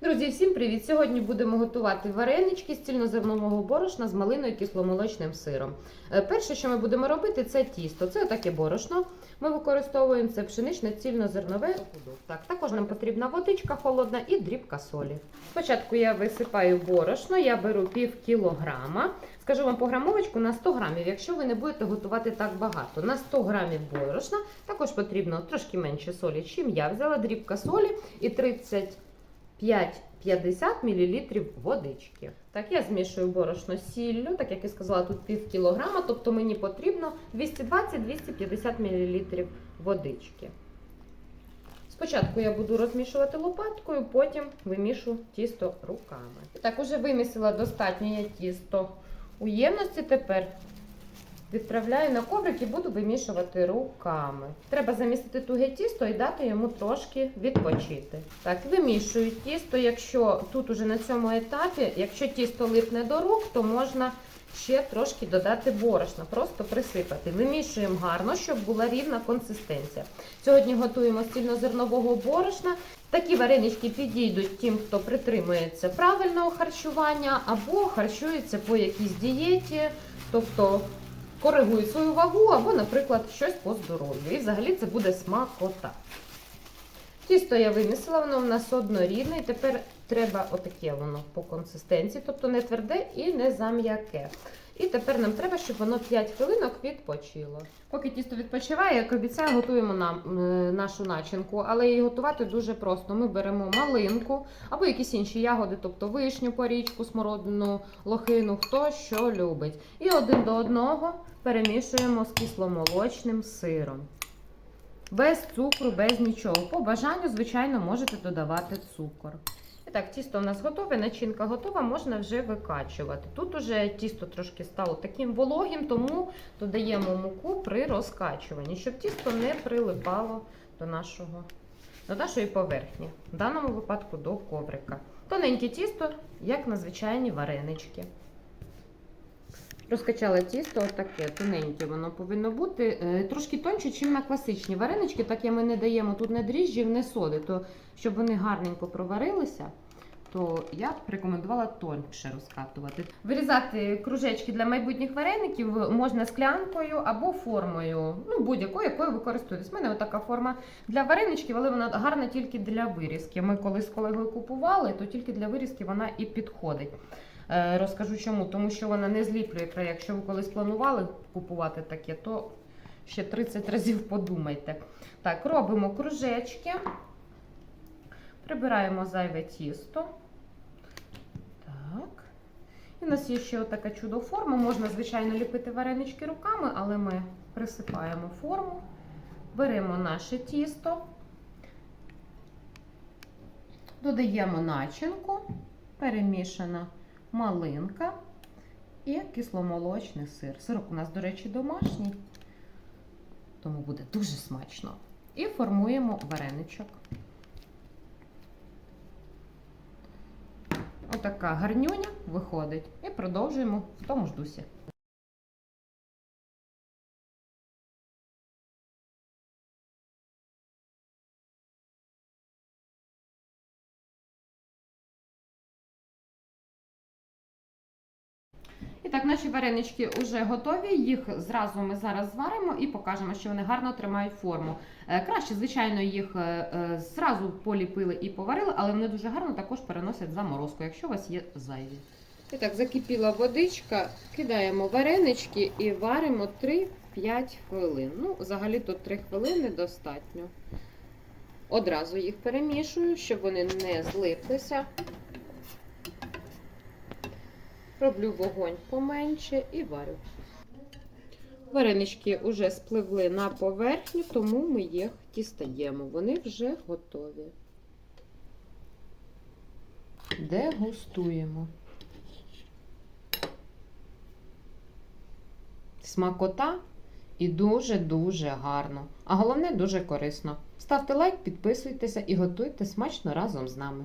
Друзі, всім привіт! Сьогодні будемо готувати варенички з цільнозернового борошна з малиною кисломолочним сиром. Е, Перше, що ми будемо робити, це тісто. Це таке борошно. Ми використовуємо це пшеничне цільнозернове. Так, також нам потрібна водичка холодна і дрібка солі. Спочатку я висипаю борошно, я беру пів кілограма. Скажу вам по грамовочку на 100 грамів, якщо ви не будете готувати так багато. На 100 грамів борошна також потрібно трошки менше солі, чим я взяла дрібка солі і 30 5-50 мл водички. Так, я змішую борошно сіллю, так як я сказала, тут пів кілограма, тобто мені потрібно 220-250 мл водички. Спочатку я буду розмішувати лопаткою, потім вимішу тісто руками. Так, уже вимісила достатньо тісто у ємності. Тепер відправляю на коврик і буду вимішувати руками. Треба замістити туге тісто і дати йому трошки відпочити. Так, вимішую тісто. Якщо тут уже на цьому етапі, якщо тісто липне до рук, то можна ще трошки додати борошна, просто присипати. Вимішуємо гарно, щоб була рівна консистенція. Сьогодні готуємо з цільнозернового борошна. Такі варенички підійдуть тим, хто притримується правильного харчування або харчується по якійсь дієті, тобто коригують свою вагу або, наприклад, щось по здоров'ю. І взагалі це буде смакота. Тісто я вимісила, воно в нас однорідне, і тепер треба отаке воно по консистенції, тобто не тверде і не зам'яке. І тепер нам треба, щоб воно 5 хвилинок відпочило. Поки тісто відпочиває, як обіцяю, готуємо нам е, нашу начинку, але її готувати дуже просто. Ми беремо малинку або якісь інші ягоди, тобто вишню, порічку, смородину, лохину, хто що любить. І один до одного перемішуємо з кисломолочним сиром. Без цукру, без нічого. По бажанню, звичайно, можете додавати цукор. Так, тісто у нас готове, начинка готова, можна вже викачувати. Тут уже тісто трошки стало таким вологим, тому додаємо муку при розкачуванні, щоб тісто не прилипало до, нашого, до нашої поверхні, в даному випадку до коврика. Тоненьке тісто, як на звичайні варенички. Розкачала тісто, отаке тоненьке воно повинно бути. Е, Трошки тоньше, ніж на класичні варенички, так як ми не даємо тут не дріжджів, не соди, то щоб вони гарненько проварилися, то я б рекомендувала тоньше розкатувати. Вирізати кружечки для майбутніх вареників можна склянкою або формою, ну будь-якою, якою ви користуєтесь. У мене така форма для вареничків, але вона гарна тільки для вирізки. Ми колись з колегою купували, то тільки для вирізки вона і підходить. Е, Розкажу чому, тому що вона не зліплює край. Якщо ви колись планували купувати таке, то ще 30 разів подумайте. Так, робимо кружечки, прибираємо зайве тісто. Так. І у нас є ще така чудо форма. Можна, звичайно, ліпити варенички руками, але ми присипаємо форму, беремо наше тісто, додаємо начинку, перемішана малинка і кисломолочний сир. Сирок у нас, до речі, домашній, тому буде дуже смачно. І формуємо вареничок. Отака гарнюня виходить. І продовжуємо в тому ж дусі. І так, наші варенички вже готові. Їх зразу ми зараз зваримо і покажемо, що вони гарно тримають форму. Е, Краще, звичайно, їх е, е, зразу поліпили і поварили, але вони дуже гарно також переносять заморозку, якщо у вас є зайві. І так, закипіла водичка, кидаємо варенички і варимо 3-5 хвилин. Ну, взагалі тут 3 хвилини достатньо. Одразу їх перемішую, щоб вони не злиплися. Роблю вогонь поменше і варю. Варенички вже спливли на поверхню, тому ми їх дістаємо. Вони вже готові. Дегустуємо. Смакота і дуже-дуже гарно. А головне дуже корисно. Ставте лайк, підписуйтеся і готуйте смачно разом з нами.